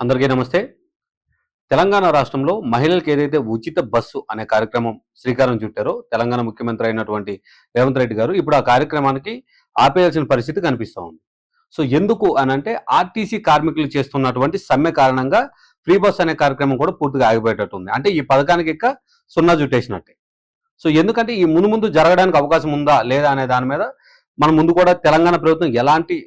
అందరికీ నమస్తే. తెలంగాణ రాష్ట్రంలో మహిళలకు ఏదైతే ఉచిత బస్సు అనే కార్యక్రమం శ్రీకారం చుట్టారో తెలంగాణ ముఖ్యమంత్రి అయినటువంటి రేవంత్ రెడ్డి గారు ఇప్పుడు ఆ కార్యక్రమానికి ఆపేయాల్సిన పరిస్థితి కనిపిస్తూ ఉంది. సో ఎందుకు అని అంటే ఆర్టీసీ కార్మికులు చేస్తున్నటువంటి సమ్మె కారణంగా ఫ్రీ బస్ అనే కార్యక్రమం కూడా పూర్తిగా ఆగిపోయేటట్టు ఉంది. అంటే ఈ పథకానికి ఇక సున్నా చుట్టేసినట్టే. సో ఎందుకంటే ఈ ముందు ముందు జరగడానికి అవకాశం ఉందా లేదా అనే దాని మీద మన ముందు కూడా తెలంగాణ ప్రభుత్వం ఎలాంటి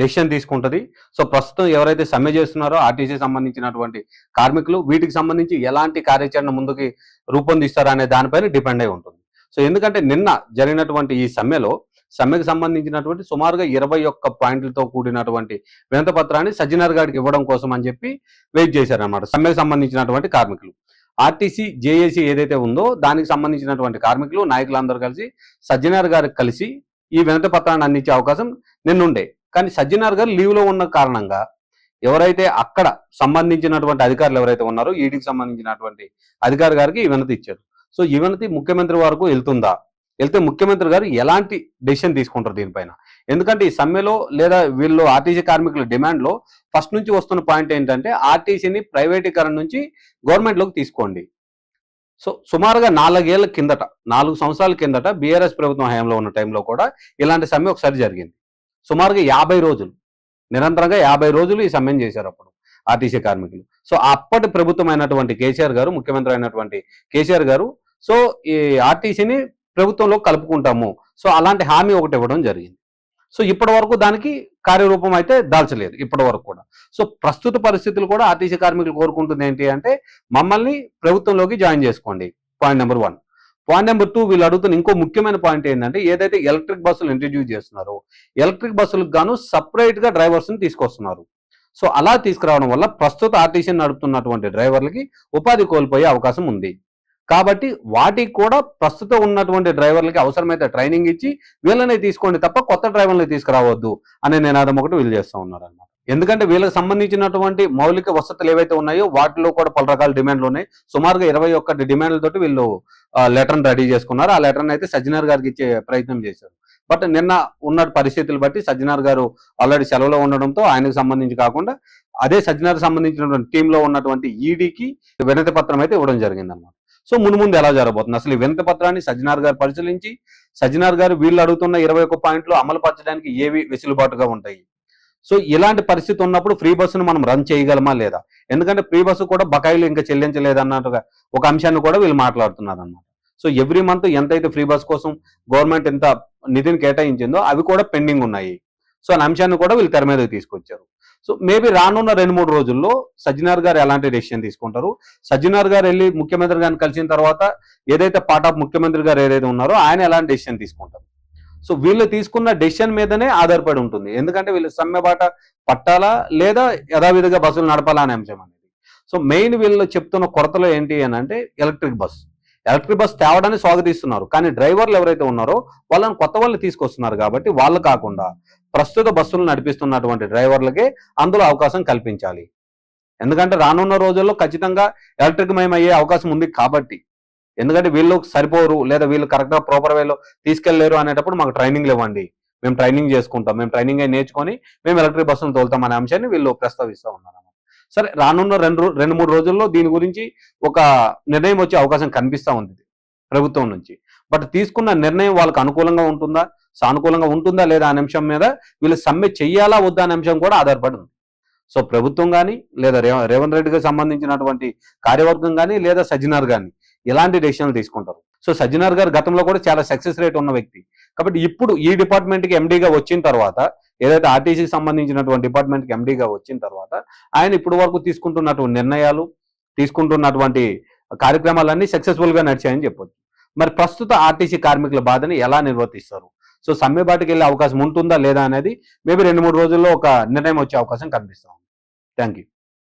డెసిషన్ తీసుకుంటుంది. సో ప్రస్తుతం ఎవరైతే సమ్మె చేస్తున్నారో ఆర్టీసీ సంబంధించినటువంటి కార్మికులు వీటికి సంబంధించి ఎలాంటి కార్యాచరణ ముందుకి రూపొందిస్తారనే అనే దానిపైన డిపెండ్ అయి ఉంటుంది. సో ఎందుకంటే నిన్న జరిగినటువంటి ఈ సమ్మెలో సమ్మెకు సంబంధించినటువంటి సుమారుగా ఇరవై ఒక్క పాయింట్లతో కూడినటువంటి వినత పత్రాన్ని సజ్జనర్ గారికి ఇవ్వడం కోసం అని చెప్పి వెయిట్ చేశారనమాట సమ్మెకు సంబంధించినటువంటి కార్మికులు. ఆర్టీసీ జేఏసీ ఏదైతే ఉందో దానికి సంబంధించినటువంటి కార్మికులు నాయకులందరూ కలిసి సజ్జనార్ గారికి కలిసి ఈ వినతి పత్రాన్ని అందించే అవకాశం నిన్నుండే. కానీ సజ్జనార్ గారు లీవ్లో ఉన్న కారణంగా ఎవరైతే అక్కడ సంబంధించినటువంటి అధికారులు ఎవరైతే ఉన్నారో ఈడీకి సంబంధించినటువంటి అధికారి గారికి ఈ వినతి ఇచ్చారు. సో ఈ వినతి ముఖ్యమంత్రి వరకు వెళ్తుందా? వెళ్తే ముఖ్యమంత్రి గారు ఎలాంటి డెసిషన్ తీసుకుంటారు దీనిపైన? ఎందుకంటే ఈ సమ్మెలో లేదా వీళ్ళు ఆర్టీసీ కార్మికుల డిమాండ్లో ఫస్ట్ నుంచి వస్తున్న పాయింట్ ఏంటంటే ఆర్టీసీని ప్రైవేటీకరణ నుంచి గవర్నమెంట్లోకి తీసుకోండి. సో సుమారుగా నాలుగేళ్ళ కిందట నాలుగు సంవత్సరాల కిందట బీఆర్ఎస్ ప్రభుత్వం హయాంలో ఉన్న టైంలో కూడా ఇలాంటి సమ్మె ఒకసారి జరిగింది. సుమారుగా యాభై రోజులు నిరంతరంగా యాభై రోజులు ఈ సమ్మెను చేశారు అప్పుడు ఆర్టీసీ కార్మికులు. సో అప్పటి ప్రభుత్వం అయినటువంటి కేసీఆర్ గారు ముఖ్యమంత్రి అయినటువంటి కేసీఆర్ గారు సో ఈ ఆర్టీసీని ప్రభుత్వంలో కలుపుకుంటాము. సో అలాంటి హామీ ఒకటి ఇవ్వడం జరిగింది. సో ఇప్పటి వరకు దానికి కార్యరూపం అయితే దాల్చలేదు ఇప్పటి వరకు కూడా. సో ప్రస్తుత పరిస్థితులు కూడా ఆర్టీసీ కార్మికులు కోరుకుంటుంది ఏంటి అంటే మమ్మల్ని ప్రభుత్వంలోకి జాయిన్ చేసుకోండి. Point number one. Point number two వీళ్ళు అడుగుతున్న ఇంకో ముఖ్యమైన పాయింట్ ఏంటంటే ఏదైతే ఎలక్ట్రిక్ బస్సులు ఇంట్రడ్యూస్ చేస్తున్నారో ఎలక్ట్రిక్ బస్సులకు గాను సపరేట్గా డ్రైవర్స్ని తీసుకొస్తున్నారు. సో అలా తీసుకురావడం వల్ల ప్రస్తుత ఆర్టీసీని నడుపుతున్నటువంటి డ్రైవర్లకి ఉపాధి కోల్పోయే అవకాశం ఉంది. కాబట్టి వాటికి కూడా ప్రస్తుతం ఉన్నటువంటి డ్రైవర్లకి అవసరమైతే ట్రైనింగ్ ఇచ్చి వీళ్ళనే తీసుకోండి తప్ప కొత్త డ్రైవర్లని తీసుకురావద్దు అనే నినాదం ఒకటి వీళ్ళు చేస్తూ ఉన్నారు అన్నమాట ఎందుకంటే వీళ్ళకి సంబంధించినటువంటి మౌలిక వసతులు ఏవైతే ఉన్నాయో వాటిలో కూడా పలు రకాల డిమాండ్లు ఉన్నాయి. సుమారుగా ఇరవై ఒక్కటి డిమాండ్లతోటి వీళ్ళు లెటర్ని రెడీ చేసుకున్నారు. ఆ లెటర్ని అయితే సజ్జనార్ గారికి ఇచ్చే ప్రయత్నం చేశారు. బట్ నిన్న ఉన్న పరిస్థితులు బట్టి సజ్జనార్ గారు ఆల్రెడీ సెలవులో ఉండడంతో ఆయనకు సంబంధించి కాకుండా అదే సజ్జనార్ సంబంధించినటువంటి టీంలో ఉన్నటువంటి ఈడీకి వినతి పత్రం అయితే ఇవ్వడం జరిగింది అనమాట సో ముందు ముందు ఎలా జరగబోతుంది? అసలు ఈ వినతి పత్రాన్ని సజ్జనార్ గారు పరిశీలించి సజ్జనార్ గారు వీళ్ళు అడుగుతున్న ఇరవై ఒక్క పాయింట్లు అమలు పరచడానికి ఏవి వెసులుబాటుగా ఉంటాయి? సో ఇలాంటి పరిస్థితి ఉన్నప్పుడు ఫ్రీ బస్సును మనం రన్ చేయగలమా లేదా? ఎందుకంటే ఫ్రీ బస్సు కూడా బకాయిలు ఇంకా చెల్లించలేదన్నట్టుగా ఒక అంశాన్ని కూడా వీళ్ళు మాట్లాడుతున్నారు అనమాట సో ఎవ్రీ మంత్ ఎంతైతే ఫ్రీ బస్ కోసం గవర్నమెంట్ ఎంత నిధిని కేటాయించిందో అవి కూడా పెండింగ్ ఉన్నాయి. సో ఆ అంశాన్ని కూడా వీళ్ళు తెర మీదకి తీసుకొచ్చారు. సో మేబీ రానున్న రెండు మూడు రోజుల్లో సజ్జనార్ గారు ఎలాంటి డెసిషన్ తీసుకుంటారు? సజ్జనార్ గారు వెళ్ళి ముఖ్యమంత్రి గారిని కలిసిన తర్వాత ఏదైతే పార్ట్ ఆఫ్ ముఖ్యమంత్రి గారు ఏదైతే ఉన్నారో ఆయన ఎలాంటి డెసిషన్ తీసుకుంటారు? సో వీళ్ళు తీసుకున్న డెసిషన్ మీదనే ఆధారపడి ఉంటుంది. ఎందుకంటే వీళ్ళు సమ్మె బాట పట్టాలా లేదా యథావిధిగా బస్సులు నడపాలా అనే అంశం అనేది. సో మెయిన్ వీళ్ళు చెప్తున్న కొరతలో ఏంటి అని అంటే ఎలక్ట్రిక్ బస్ ఎలక్ట్రిక్ బస్ తేవడాన్ని స్వాగతిస్తున్నారు. కానీ డ్రైవర్లు ఎవరైతే ఉన్నారో వాళ్ళని కొత్త వాళ్ళు తీసుకొస్తున్నారు కాబట్టి వాళ్ళు కాకుండా ప్రస్తుత బస్సులు నడిపిస్తున్నటువంటి డ్రైవర్లకే అందులో అవకాశం కల్పించాలి. ఎందుకంటే రానున్న రోజుల్లో ఖచ్చితంగా ఎలక్ట్రిక్ మయం అయ్యే అవకాశం ఉంది కాబట్టి. ఎందుకంటే వీళ్ళు సరిపోరు లేదా వీళ్ళు కరెక్ట్గా ప్రాపర్ వేలో తీసుకెళ్ళేరు అనేటప్పుడు మాకు ట్రైనింగ్లు ఇవ్వండి మేము ట్రైనింగ్ చేసుకుంటాం. మేము ట్రైనింగ్ అయి నేర్చుకొని మేము ఎలక్ట్రిక్ బస్సును తోలుతాం అనే అంశాన్ని వీళ్ళు ప్రస్తావిస్తూ ఉన్నారు సరే రానున్న రెండు రెండు మూడు రోజుల్లో దీని గురించి ఒక నిర్ణయం వచ్చే అవకాశం కనిపిస్తూ ఉంది ప్రభుత్వం నుంచి. బట్ తీసుకున్న నిర్ణయం వాళ్ళకి అనుకూలంగా ఉంటుందా సానుకూలంగా ఉంటుందా లేదా అనే అంశం మీద వీళ్ళు సమ్మె చెయ్యాలా వద్దా అనే అంశం కూడా ఆధారపడి ఉంది. సో ప్రభుత్వం కానీ లేదా రేవంత్ రెడ్డికి సంబంధించినటువంటి కార్యవర్గం కానీ లేదా సజ్జనార్ కానీ ఎలాంటి డెసిషన్లు తీసుకుంటారు. సో సజ్జనార్ గారు గతంలో కూడా చాలా సక్సెస్ రేట్ ఉన్న వ్యక్తి. కాబట్టి ఇప్పుడు ఈ డిపార్ట్మెంట్కి ఎండీగా వచ్చిన తర్వాత ఏదైతే ఆర్టీసీకి సంబంధించినటువంటి డిపార్ట్మెంట్కి ఎండీగా వచ్చిన తర్వాత ఆయన ఇప్పుడు వరకు తీసుకుంటున్నటువంటి నిర్ణయాలు తీసుకుంటున్నటువంటి కార్యక్రమాలన్నీ సక్సెస్ఫుల్గా నడిచాయని చెప్పొచ్చు. మరి ప్రస్తుత ఆర్టీసీ కార్మికుల బాధని ఎలా నిర్వర్తిస్తారు? సో సమ్మెబాటుకి వెళ్ళే అవకాశం ఉంటుందా లేదా అనేది మేబీ రెండు మూడు రోజుల్లో ఒక నిర్ణయం వచ్చే అవకాశం కనిపిస్తాం థ్యాంక్ యూ